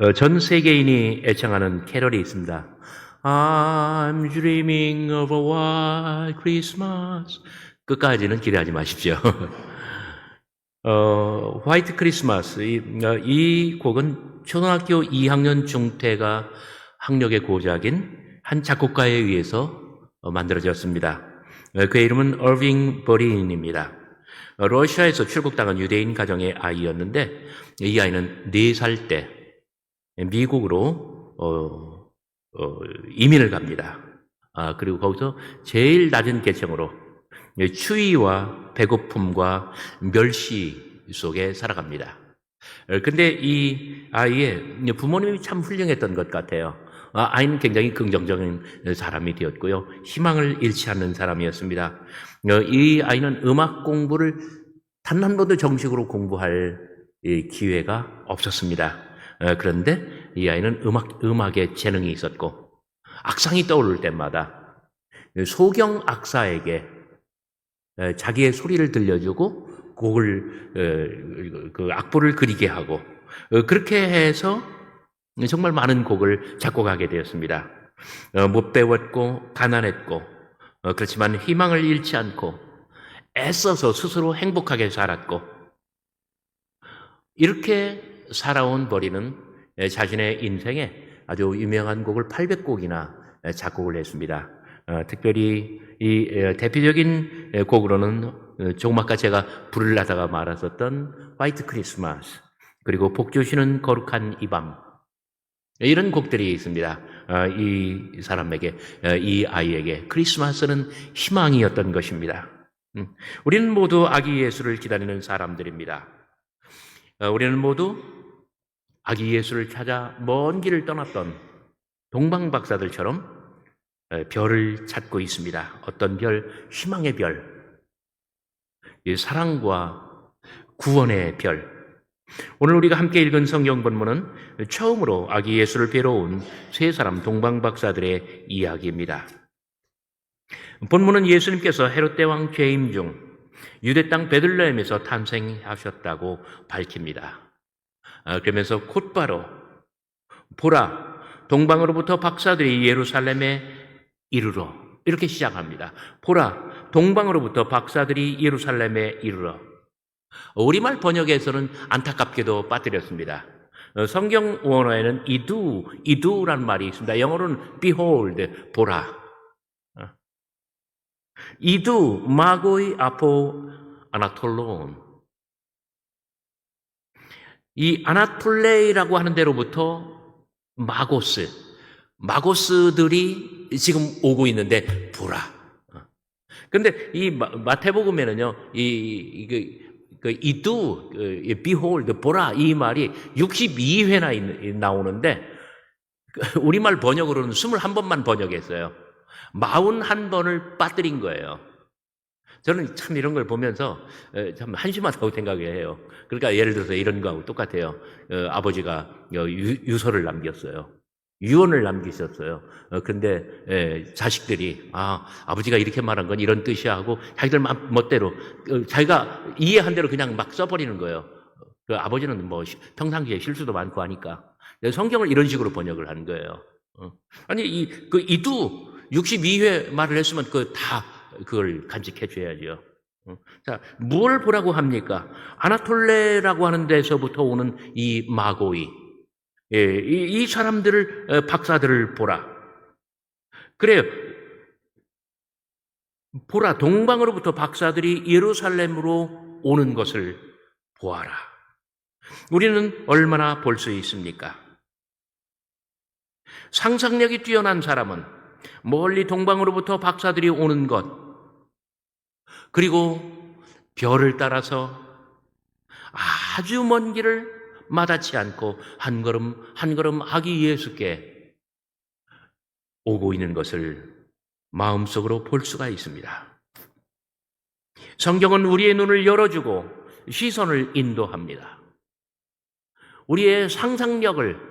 어, 전 세계인이 애청하는 캐럴이 있습니다. I'm dreaming of a white Christmas. 끝까지는 기대하지 마십시오. 어, 화이트 크리스마스. 이, 어, 이 곡은 초등학교 2학년 중퇴가 학력의 고작인 한 작곡가에 의해서 어, 만들어졌습니다. 어, 그의 이름은 얼빙 버린입니다. 어, 러시아에서 출국당한 유대인 가정의 아이였는데 이 아이는 4살 때 미국으로 어, 어, 이민을 갑니다. 아, 그리고 거기서 제일 낮은 계층으로 추위와 배고픔과 멸시 속에 살아갑니다. 어, 근데 이 아이의 부모님이 참 훌륭했던 것 같아요. 아, 아이는 굉장히 긍정적인 사람이 되었고요. 희망을 잃지 않는 사람이었습니다. 어, 이 아이는 음악 공부를 단 한 번도 정식으로 공부할 이 기회가 없었습니다. 어, 그런데 이 아이는 음악, 음악에 재능이 있었고, 악상이 떠오를 때마다 소경 악사에게 에, 자기의 소리를 들려주고 곡을 에, 그 악보를 그리게 하고 어, 그렇게 해서 정말 많은 곡을 작곡하게 되었습니다. 어, 못 배웠고 가난했고 어, 그렇지만 희망을 잃지 않고 애써서 스스로 행복하게 살았고 이렇게 살아온 버리는 에, 자신의 인생에 아주 유명한 곡을 800곡이나 작곡을 했습니다. 어, 특별히 이 에, 대표적인 에, 곡으로는 어, 조금 아까 제가 부르려다가 말았었던 화이트 크리스마스 그리고 복 주시는 거룩한 이 밤 이런 곡들이 있습니다. 어, 이 사람에게 어, 이 아이에게 크리스마스는 희망이었던 것입니다. 음, 우리는 모두 아기 예수를 기다리는 사람들입니다. 어, 우리는 모두 아기 예수를 찾아 먼 길을 떠났던 동방 박사들처럼 에, 별을 찾고 있습니다. 어떤 별? 희망의 별. 이 사랑과 구원의 별. 오늘 우리가 함께 읽은 성경 본문은 처음으로 아기 예수를 뵈러 온 세 사람 동방 박사들의 이야기입니다. 본문은 예수님께서 헤롯 대왕 재임 중 유대 땅 베들레헴에서 탄생하셨다고 밝힙니다. 아, 그러면서 곧바로 보라 동방으로부터 박사들이 예루살렘에 이르러 이렇게 시작합니다. 보라 동방으로부터 박사들이 예루살렘에 이르러 우리말 번역에서는 안타깝게도 빠뜨렸습니다. 어, 성경 원어에는 이두 이두라는 말이 있습니다. 영어로는 behold 보라. 어. 이두 마고이 아포 아나톨론 이 아나톨레이라고 하는 데로부터 마고스, 마고스들이 지금 오고 있는데 보라. 근데 이 마- 마태복음에는요, 이, 이, 그, 그 이두, 그, 이 behold, 보라 이 말이 62회나 나오는데 그 우리말 번역으로는 21번만 번역했어요. 41번을 빠뜨린 거예요. 저는 참 이런 걸 보면서 에, 참 한심하다고 생각해요. 그러니까 예를 들어서 이런 거하고 똑같아요. 어, 아버지가 어, 유, 유서를 남겼어요. 유언을 남기셨어요. 어, 근데 에, 자식들이 아 아버지가 이렇게 말한 건 이런 뜻이야 하고 자기들 맘- 멋대로 어, 자기가 이해한 대로 그냥 막 써버리는 거예요. 그 아버지는 뭐 시- 평상시에 실수도 많고 하니까 근데 성경을 이런 식으로 번역을 하는 거예요. 어. 아니 이 그 이두 62회 말을 했으면 그 다 그걸 간직해 줘야죠. 어. 자, 뭘 보라고 합니까? 아나톨레라고 하는 데서부터 오는 이 마고이. 예, 이, 이 사람들을, 어, 박사들을 보라. 그래요. 보라, 동방으로부터 박사들이 예루살렘으로 오는 것을 보아라. 우리는 얼마나 볼 수 있습니까? 상상력이 뛰어난 사람은 멀리 동방으로부터 박사들이 오는 것, 그리고 별을 따라서 아주 먼 길을 마다치 않고 한 걸음 한 걸음 아기 예수께 오고 있는 것을 마음속으로 볼 수가 있습니다. 성경은 우리의 눈을 열어주고 시선을 인도합니다. 우리의 상상력을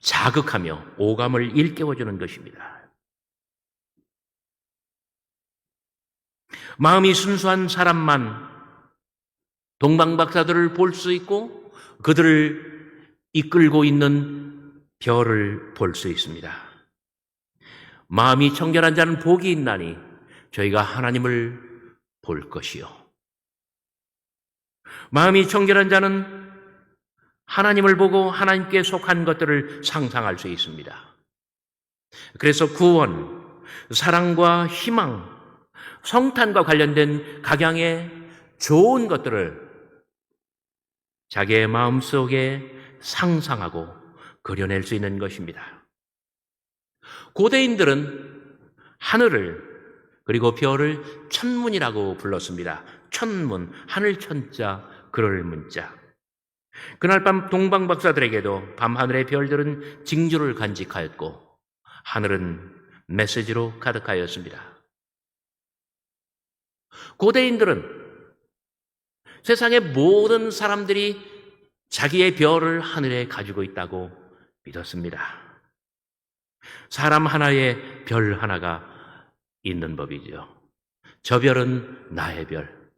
자극하며 오감을 일깨워주는 것입니다. 마음이 순수한 사람만 동방박사들을 볼 수 있고 그들을 이끌고 있는 별을 볼 수 있습니다. 마음이 청결한 자는 복이 있나니 저희가 하나님을 볼 것이요. 마음이 청결한 자는 하나님을 보고 하나님께 속한 것들을 상상할 수 있습니다. 그래서 구원, 사랑과 희망, 성탄과 관련된 각양의 좋은 것들을 자기의 마음 속에 상상하고 그려낼 수 있는 것입니다. 고대인들은 하늘을 그리고 별을 천문이라고 불렀습니다. 천문, 하늘 천자, 그럴 문자. 그날 밤 동방 박사들에게도 밤하늘의 별들은 징조를 간직하였고 하늘은 메시지로 가득하였습니다. 고대인들은 세상의 모든 사람들이 자기의 별을 하늘에 가지고 있다고 믿었습니다. 사람 하나에 별 하나가 있는 법이죠. 저 별은 나의 별.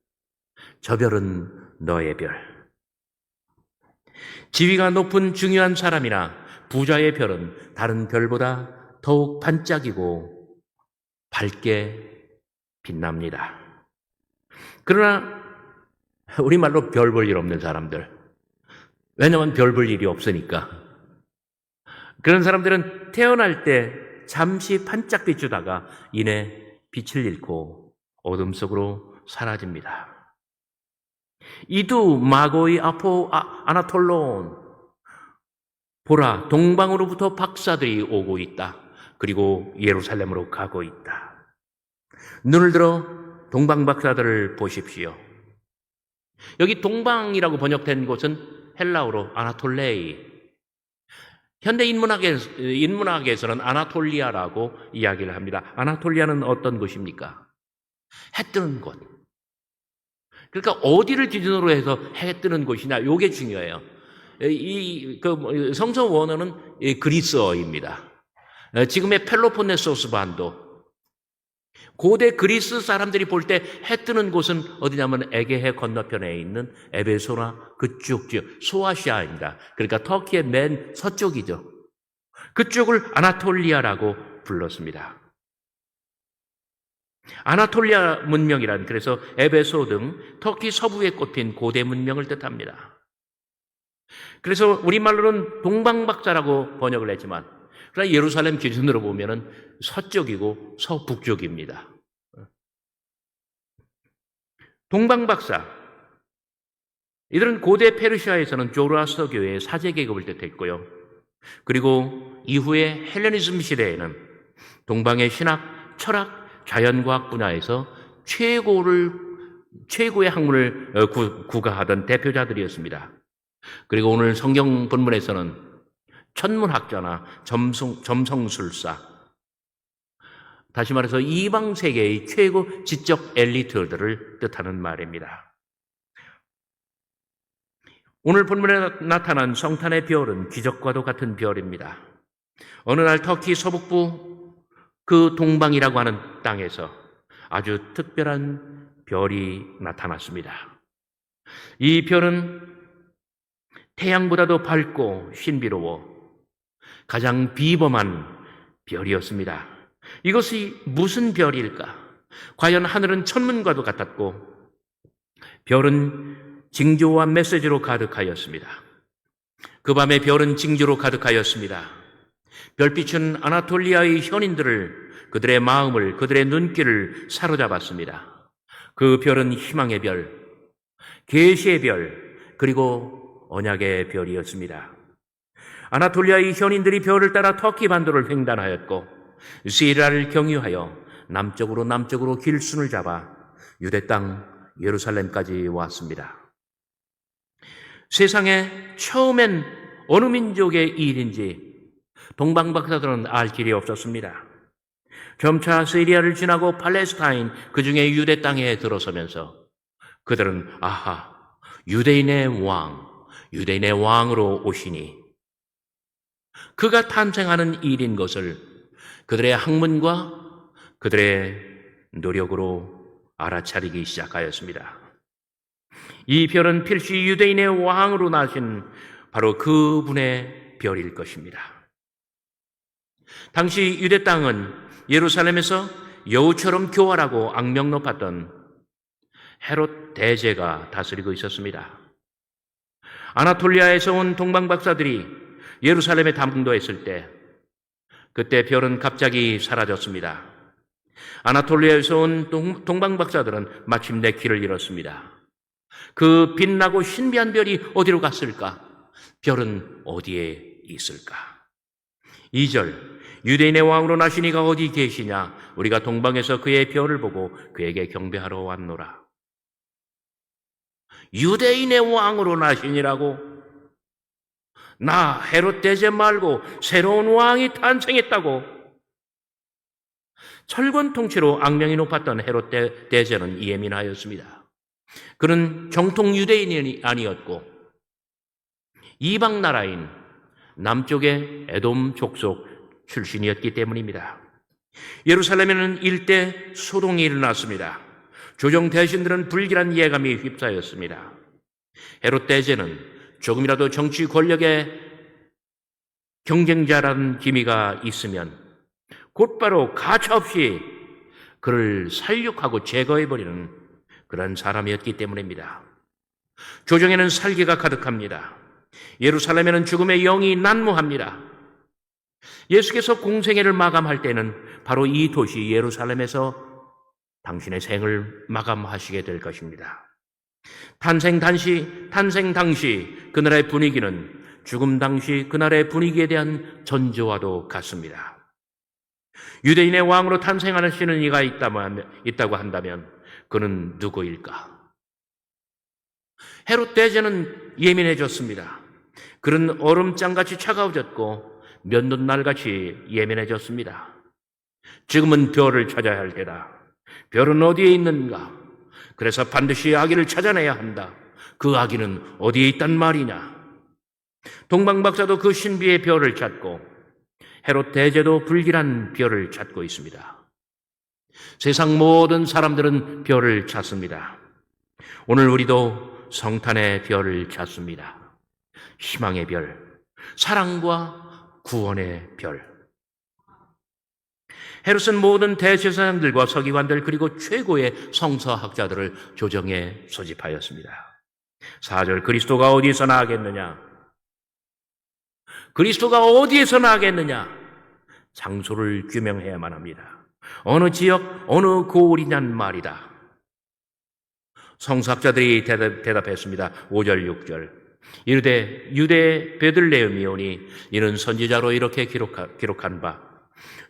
저 별은 너의 별. 지위가 높은 중요한 사람이나 부자의 별은 다른 별보다 더욱 반짝이고 밝게 빛납니다. 그러나 우리말로 별 볼 일 없는 사람들. 왜냐하면 별 볼 일이 없으니까. 그런 사람들은 태어날 때 잠시 반짝 비추다가 이내 빛을 잃고 어둠 속으로 사라집니다. 이두 마고이 아포 아, 아나톨론 보라 동방으로부터 박사들이 오고 있다. 그리고 예루살렘으로 가고 있다. 눈을 들어 동방 박사들을 보십시오. 여기 동방이라고 번역된 곳은 헬라어로 아나톨레이. 현대 인문학에, 인문학에서는 아나톨리아라고 이야기를 합니다. 아나톨리아는 어떤 곳입니까? 해 뜨는 곳. 그러니까 어디를 기준으로 해서 해 뜨는 곳이냐, 요게 중요해요. 이, 그, 성서 원어는 그리스어입니다. 지금의 펠로폰네소스 반도. 고대 그리스 사람들이 볼 때 해 뜨는 곳은 어디냐면 에게해 건너편에 있는 에베소나 그쪽 지역, 소아시아입니다. 그러니까 터키의 맨 서쪽이죠. 그쪽을 아나톨리아라고 불렀습니다. 아나톨리아 문명이란 그래서 에베소 등 터키 서부에 꼽힌 고대 문명을 뜻합니다. 그래서 우리말로는 동방박사라고 번역을 했지만 그러나 예루살렘 기준으로 보면은 서쪽이고 서북쪽입니다. 동방박사 이들은 고대 페르시아에서는 조르아스터 교회의 사제 계급을 뜻했고요. 그리고 이후에 헬레니즘 시대에는 동방의 신학, 철학, 자연과학 분야에서 최고를 최고의 학문을 구가하던 대표자들이었습니다. 그리고 오늘 성경 본문에서는 천문학자나 점성, 점성술사, 다시 말해서 이방 세계의 최고 지적 엘리트들을 뜻하는 말입니다. 오늘 본문에 나타난 성탄의 별은 기적과도 같은 별입니다. 어느 날 터키 서북부 그 동방이라고 하는 땅에서 아주 특별한 별이 나타났습니다. 이 별은 태양보다도 밝고 신비로워 가장 비범한 별이었습니다. 이것이 무슨 별일까? 과연 하늘은 천문과도 같았고 별은 징조와 메시지로 가득하였습니다. 그 밤에 별은 징조로 가득하였습니다. 별빛은 아나톨리아의 현인들을 그들의 마음을 그들의 눈길을 사로잡았습니다. 그 별은 희망의 별, 계시의 별, 그리고 언약의 별이었습니다. 아나톨리아의 현인들이 별을 따라 터키 반도를 횡단하였고 시리아를 경유하여 남쪽으로 남쪽으로 길순을 잡아 유대 땅 예루살렘까지 왔습니다. 세상에 처음엔 어느 민족의 일인지 동방박사들은 알 길이 없었습니다. 점차 시리아를 지나고 팔레스타인 그 중에 유대 땅에 들어서면서 그들은 아하 유대인의 왕, 유대인의 왕으로 오시니 그가 탄생하는 일인 것을 그들의 학문과 그들의 노력으로 알아차리기 시작하였습니다. 이 별은 필시 유대인의 왕으로 나신 바로 그분의 별일 것입니다. 당시 유대 땅은 예루살렘에서 여우처럼 교활하고 악명 높았던 헤롯 대제가 다스리고 있었습니다. 아나톨리아에서 온 동방 박사들이 예루살렘에 담동도했을 때 그때 별은 갑자기 사라졌습니다. 아나톨리아에서 온 동, 동방 박사들은 마침내 길을 잃었습니다. 그 빛나고 신비한 별이 어디로 갔을까? 별은 어디에 있을까? 2절 유대인의 왕으로 나신 이가 어디 계시냐? 우리가 동방에서 그의 별을 보고 그에게 경배하러 왔노라. 유대인의 왕으로 나신이라고? 나 헤롯 대제 말고 새로운 왕이 탄생했다고? 철권 통치로 악명이 높았던 헤롯 대- 대제는 예민하였습니다. 그는 정통 유대인이 아니었고 이방 나라인 남쪽의 에돔 족속 출신이었기 때문입니다. 예루살렘에는 일대 소동이 일어났습니다. 조정 대신들은 불길한 예감이 휩싸였습니다. 헤롯 대제는 조금이라도 정치 권력의 경쟁자라는 기미가 있으면 곧바로 가차없이 그를 살육하고 제거해버리는 그런 사람이었기 때문입니다. 조정에는 살기가 가득합니다. 예루살렘에는 죽음의 영이 난무합니다. 예수께서 공생애를 마감할 때는 바로 이 도시 예루살렘에서 당신의 생을 마감하시게 될 것입니다. 탄생 당시, 탄생 당시 그날의 분위기는 죽음 당시 그날의 분위기에 대한 전조와도 같습니다. 유대인의 왕으로 탄생하시는 이가 있다고 한다면 그는 누구일까? 헤롯 대제는 예민해졌습니다. 그는 얼음장같이 차가워졌고 면도날같이 예민해졌습니다. 지금은 별을 찾아야 할 때다. 별은 어디에 있는가? 그래서 반드시 아기를 찾아내야 한다. 그 아기는 어디에 있단 말이냐? 동방박사도 그 신비의 별을 찾고 헤롯 대제도 불길한 별을 찾고 있습니다. 세상 모든 사람들은 별을 찾습니다. 오늘 우리도 성탄의 별을 찾습니다. 희망의 별, 사랑과 구원의 별. 헤롯은 모든 대제사장들과 서기관들 그리고 최고의 성서학자들을 조정에 소집하였습니다. 4절 그리스도가 어디에서 나겠느냐? 그리스도가 어디에서 나겠느냐? 장소를 규명해야만 합니다. 어느 지역, 어느 고을이냔 말이다. 성사학자들이 대답, 대답했습니다. 5절, 6절. 이르되 유대 베들레헴이오니 이는 선지자로 이렇게 기록한 바.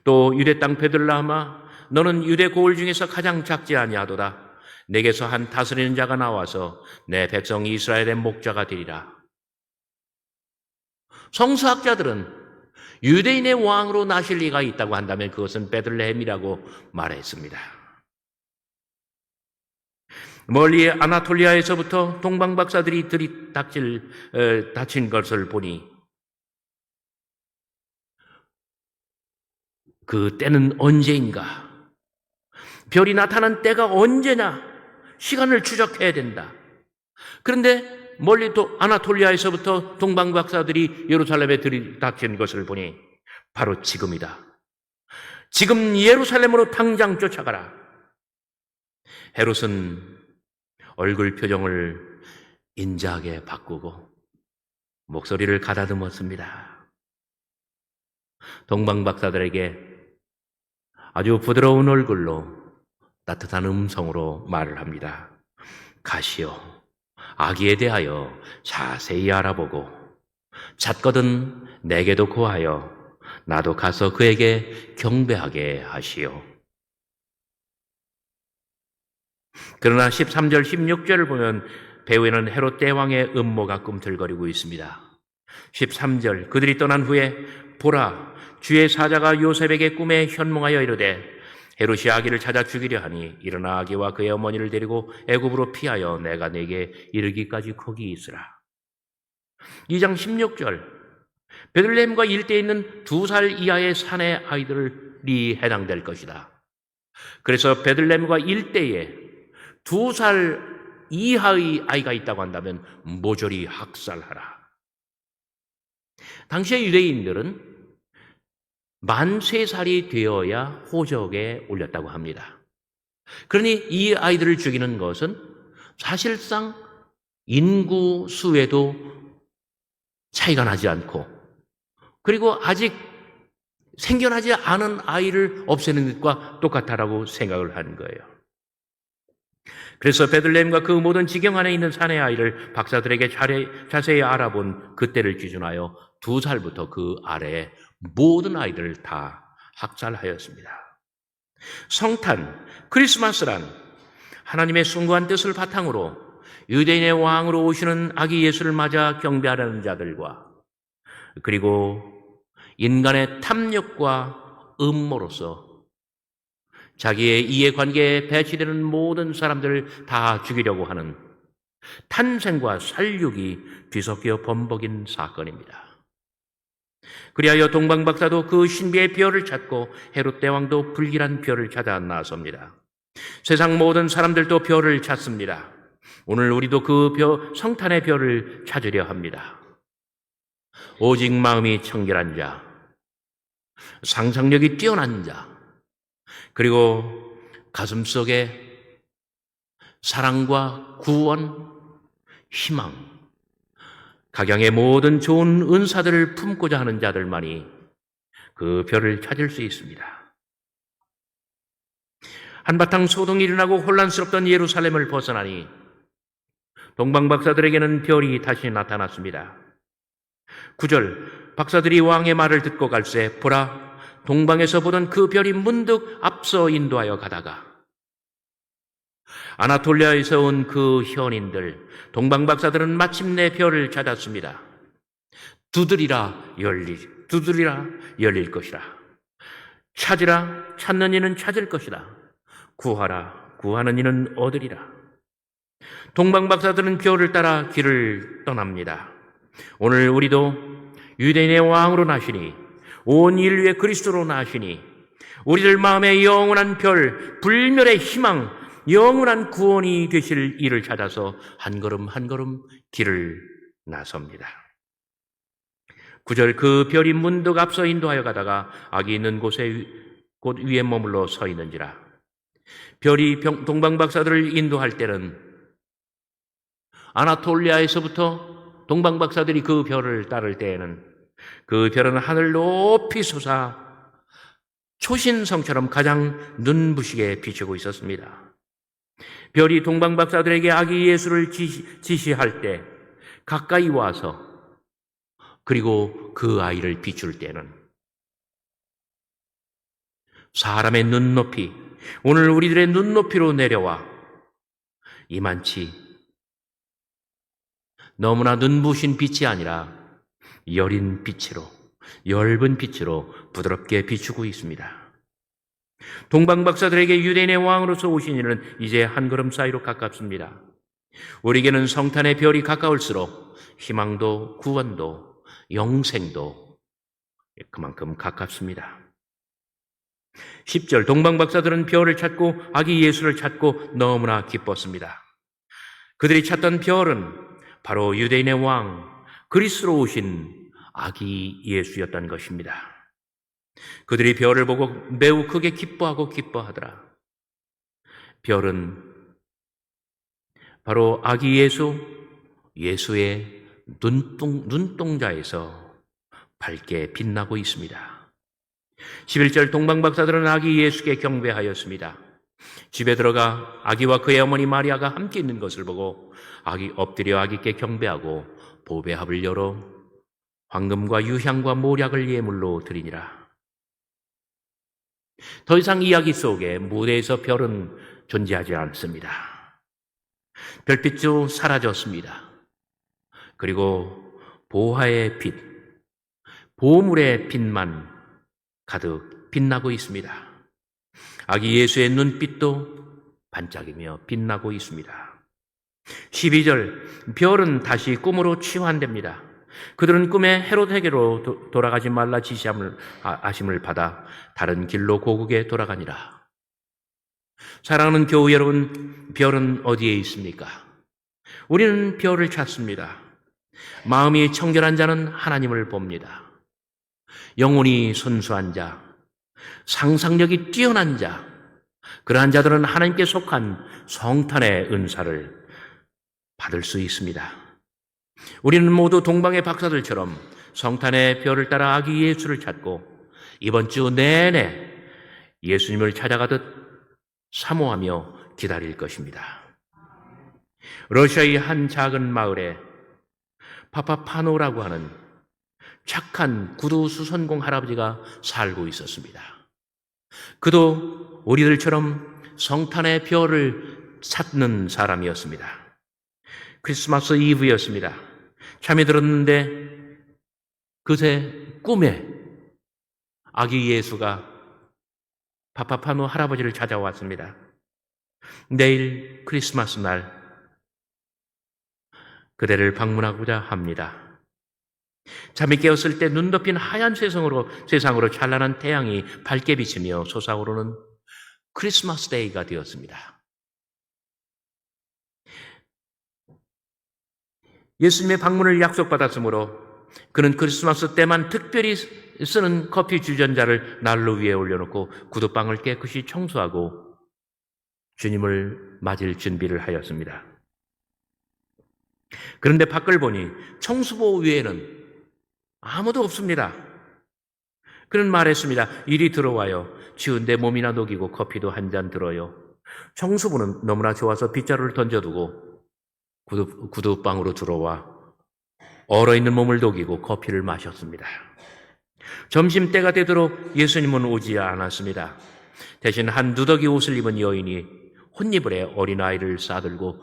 또 유대 땅 베들라마 너는 유대 고을 중에서 가장 작지 아니하도다. 내게서 한 다스리는 자가 나와서 내 백성 이스라엘의 목자가 되리라. 성서학자들은 유대인의 왕으로 나실 리가 있다고 한다면 그것은 베들레헴이라고 말했습니다. 멀리 아나톨리아에서부터 동방 박사들이 들이닥칠 어, 닥친 것을 보니 그 때는 언제인가? 별이 나타난 때가 언제냐? 시간을 추적해야 된다. 그런데 멀리 또 아나톨리아에서부터 동방 박사들이 예루살렘에 들이닥친 것을 보니 바로 지금이다. 지금 예루살렘으로 당장 쫓아가라. 헤롯은 얼굴 표정을 인자하게 바꾸고 목소리를 가다듬었습니다. 동방 박사들에게 아주 부드러운 얼굴로 따뜻한 음성으로 말을 합니다. 가시오. 아기에 대하여 자세히 알아보고 잣거든 내게도 고하여 나도 가서 그에게 경배하게 하시오. 그러나 13절, 16절을 보면 배후에는 헤롯 대왕의 음모가 꿈틀거리고 있습니다. 13절 그들이 떠난 후에 보라 주의 사자가 요셉에게 꿈에 현몽하여 이르되 헤롯이 아기를 찾아 죽이려 하니 일어나 아기와 그의 어머니를 데리고 애굽으로 피하여 내가 내게 이르기까지 거기 있으라. 2장 16절 베들레헴과 일대에 있는 두 살 이하의 산의 아이들이 해당될 것이다. 그래서 베들레헴과 일대에 두 살 이하의 아이가 있다고 한다면 모조리 학살하라. 당시의 유대인들은 만세 살이 되어야 호적에 올렸다고 합니다. 그러니 이 아이들을 죽이는 것은 사실상 인구 수에도 차이가 나지 않고 그리고 아직 생겨나지 않은 아이를 없애는 것과 똑같다라고 생각을 하는 거예요. 그래서 베들레헴과 그 모든 지경 안에 있는 사내 아이를 박사들에게 자세히 알아본 그때를 기준하여 두 살부터 그 아래의 모든 아이들을 다 학살하였습니다. 성탄, 크리스마스란 하나님의 숭고한 뜻을 바탕으로 유대인의 왕으로 오시는 아기 예수를 맞아 경배하려는 자들과 그리고 인간의 탐욕과 음모로서 자기의 이해관계에 배치되는 모든 사람들을 다 죽이려고 하는 탄생과 살육이 뒤섞여 범벅인 사건입니다. 그리하여 동방박사도 그 신비의 별을 찾고 헤롯 대왕도 불길한 별을 찾아 나섭니다. 세상 모든 사람들도 별을 찾습니다. 오늘 우리도 그 별, 성탄의 별을 찾으려 합니다. 오직 마음이 청결한 자, 상상력이 뛰어난 자, 그리고 가슴 속에 사랑과 구원, 희망, 각양의 모든 좋은 은사들을 품고자 하는 자들만이 그 별을 찾을 수 있습니다. 한바탕 소동이 일어나고 혼란스럽던 예루살렘을 벗어나니 동방 박사들에게는 별이 다시 나타났습니다. 9절 박사들이 왕의 말을 듣고 갈새 보라 동방에서 보던 그 별이 문득 앞서 인도하여 가다가 아나톨리아에서 온 그 현인들 동방박사들은 마침내 별을 찾았습니다. 두드리라 열리 두드리라 열릴 것이라 찾으라 찾는 이는 찾을 것이다 구하라 구하는 이는 얻으리라 동방박사들은 별을 따라 길을 떠납니다. 오늘 우리도 유대인의 왕으로 나시니 온 인류의 그리스도로 나시니 우리들 마음에 영원한 별, 불멸의 희망, 영원한 구원이 되실 일을 찾아서 한 걸음 한 걸음 길을 나섭니다. 구절 그 별이 문득 앞서 인도하여 가다가 악이 있는 곳에 곧 위에 머물러 서 있는지라. 별이 동방박사들을 인도할 때는 아나톨리아에서부터 동방박사들이 그 별을 따를 때에는 그 별은 하늘 높이 솟아 초신성처럼 가장 눈부시게 비추고 있었습니다. 별이 동방박사들에게 아기 예수를 지시, 할때 가까이 와서 그리고 그 아이를 비출 때는 사람의 눈높이, 오늘 우리들의 눈높이로 내려와 이만치 너무나 눈부신 빛이 아니라 여린 빛으로, 엷은 빛으로 부드럽게 비추고 있습니다. 동방 박사들에게 유대인의 왕으로서 오신 이는 이제 한 걸음 사이로 가깝습니다. 우리에게는 성탄의 별이 가까울수록 희망도 구원도 영생도 그만큼 가깝습니다. 10절 동방 박사들은 별을 찾고 아기 예수를 찾고 너무나 기뻤습니다. 그들이 찾던 별은 바로 유대인의 왕, 그리스로 오신 아기 예수였던 것입니다. 그들이 별을 보고 매우 크게 기뻐하고 기뻐하더라. 별은 바로 아기 예수, 예수의 눈동, 눈동자에서 밝게 빛나고 있습니다. 11절 동방박사들은 아기 예수께 경배하였습니다. 집에 들어가 아기와 그의 어머니 마리아가 함께 있는 것을 보고 아기 엎드려 아기께 경배하고 보배합을 열어 황금과 유향과 모략을 예물로 드리니라. 더 이상 이야기 속에 무대에서 별은 존재하지 않습니다. 별빛도 사라졌습니다. 그리고 보화의 빛, 보물의 빛만 가득 빛나고 있습니다. 아기 예수의 눈빛도 반짝이며 빛나고 있습니다. 12절, 별은 다시 꿈으로 치환됩니다. 그들은 꿈에 헤롯에게로 돌아가지 말라 지시함을, 아, 아심을 받아 다른 길로 고국에 돌아가니라. 사랑하는 교우 여러분, 별은 어디에 있습니까? 우리는 별을 찾습니다. 마음이 청결한 자는 하나님을 봅니다. 영혼이 순수한 자, 상상력이 뛰어난 자, 그러한 자들은 하나님께 속한 성탄의 은사를 받을 수 있습니다. 우리는 모두 동방의 박사들처럼 성탄의 별을 따라 아기 예수를 찾고 이번 주 내내 예수님을 찾아가듯 사모하며 기다릴 것입니다. 러시아의 한 작은 마을에 파파파노라고 하는 착한 구두 수선공 할아버지가 살고 있었습니다. 그도 우리들처럼 성탄의 별을 찾는 사람이었습니다. 크리스마스 이브였습니다. 잠이 들었는데 그새 꿈에 아기 예수가 파파파노 할아버지를 찾아왔습니다. 내일 크리스마스 날 그대를 방문하고자 합니다. 잠이 깨었을 때 눈 덮인 하얀 세상으로 세상으로 찬란한 태양이 밝게 비치며 솟아오르는 크리스마스 데이가 되었습니다. 예수님의 방문을 약속받았으므로 그는 크리스마스 때만 특별히 쓰는 커피 주전자를 난로 위에 올려놓고 구두방을 깨끗이 청소하고 주님을 맞을 준비를 하였습니다. 그런데 밖을 보니 청수보 위에는 아무도 없습니다. 그는 말했습니다. 이리 들어와요. 추운데 몸이나 녹이고 커피도 한 잔 들어요. 청수부는 너무나 좋아서 빗자루를 던져두고 구두, 구두방으로 들어와 얼어있는 몸을 녹이고 커피를 마셨습니다. 점심 때가 되도록 예수님은 오지 않았습니다. 대신 한 누더기 옷을 입은 여인이 혼니불에 어린아이를 싸들고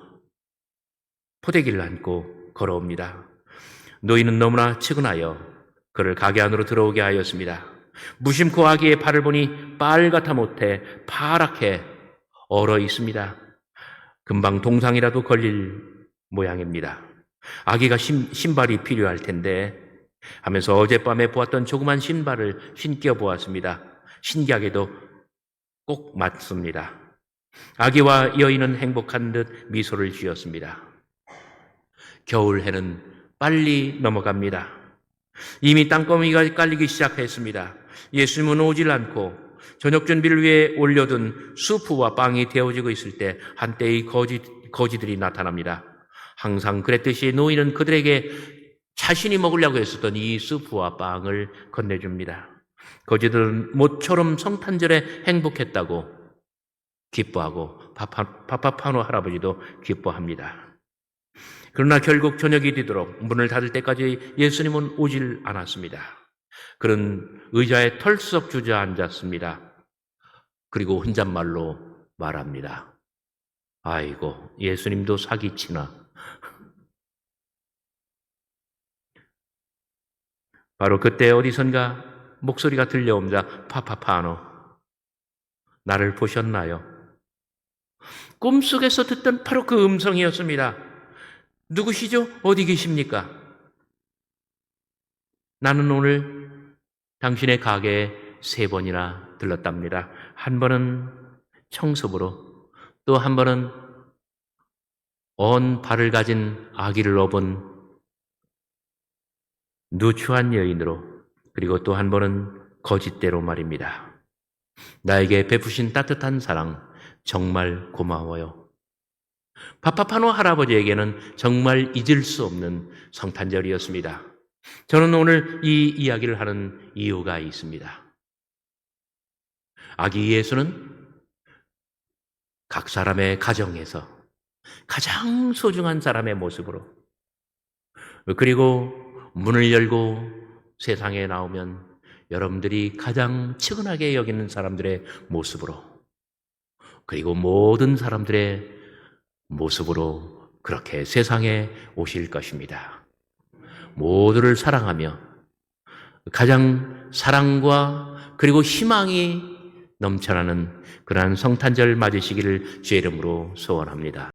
포대기를 안고 걸어옵니다. 노인은 너무나 측은하여 그를 가게 안으로 들어오게 하였습니다. 무심코 아기의 발을 보니 빨갛다 못해 파랗게 얼어 있습니다. 금방 동상이라도 걸릴 모양입니다. 아기가 신, 신발이 필요할 텐데 하면서 어젯밤에 보았던 조그만 신발을 신겨 보았습니다. 신기하게도 꼭 맞습니다. 아기와 여인은 행복한 듯 미소를 지었습니다. 겨울 해는 빨리 넘어갑니다. 이미 땅거미가 깔리기 시작했습니다. 예수님은 오질 않고 저녁 준비를 위해 올려둔 수프와 빵이 데워지고 있을 때 한때의 거지, 거지들이 나타납니다. 항상 그랬듯이 노인은 그들에게 자신이 먹으려고 했었던 이 수프와 빵을 건네줍니다. 거지들은 모처럼 성탄절에 행복했다고 기뻐하고 파파, 파파파노 할아버지도 기뻐합니다. 그러나 결국 저녁이 되도록 문을 닫을 때까지 예수님은 오질 않았습니다. 그는 의자에 털썩 주저앉았습니다. 그리고 혼잣말로 말합니다. 아이고, 예수님도 사기치나. 바로 그때 어디선가 목소리가 들려옵니다. 파파파노. 나를 보셨나요? 꿈속에서 듣던 바로 그 음성이었습니다. 누구시죠? 어디 계십니까? 나는 오늘 당신의 가게에 세 번이나 들렀답니다. 한 번은 청소부로, 또 한 번은 언 발을 가진 아기를 업은 누추한 여인으로, 그리고 또 한 번은 거짓대로 말입니다. 나에게 베푸신 따뜻한 사랑, 정말 고마워요. 파파파노 할아버지에게는 정말 잊을 수 없는 성탄절이었습니다. 저는 오늘 이 이야기를 하는 이유가 있습니다. 아기 예수는 각 사람의 가정에서 가장 소중한 사람의 모습으로 그리고 문을 열고 세상에 나오면 여러분들이 가장 측은하게 여기는 사람들의 모습으로 그리고 모든 사람들의 모습으로 그렇게 세상에 오실 것입니다. 모두를 사랑하며 가장 사랑과 그리고 희망이 넘쳐나는 그러한 성탄절 맞으시기를 주의 이름으로 소원합니다.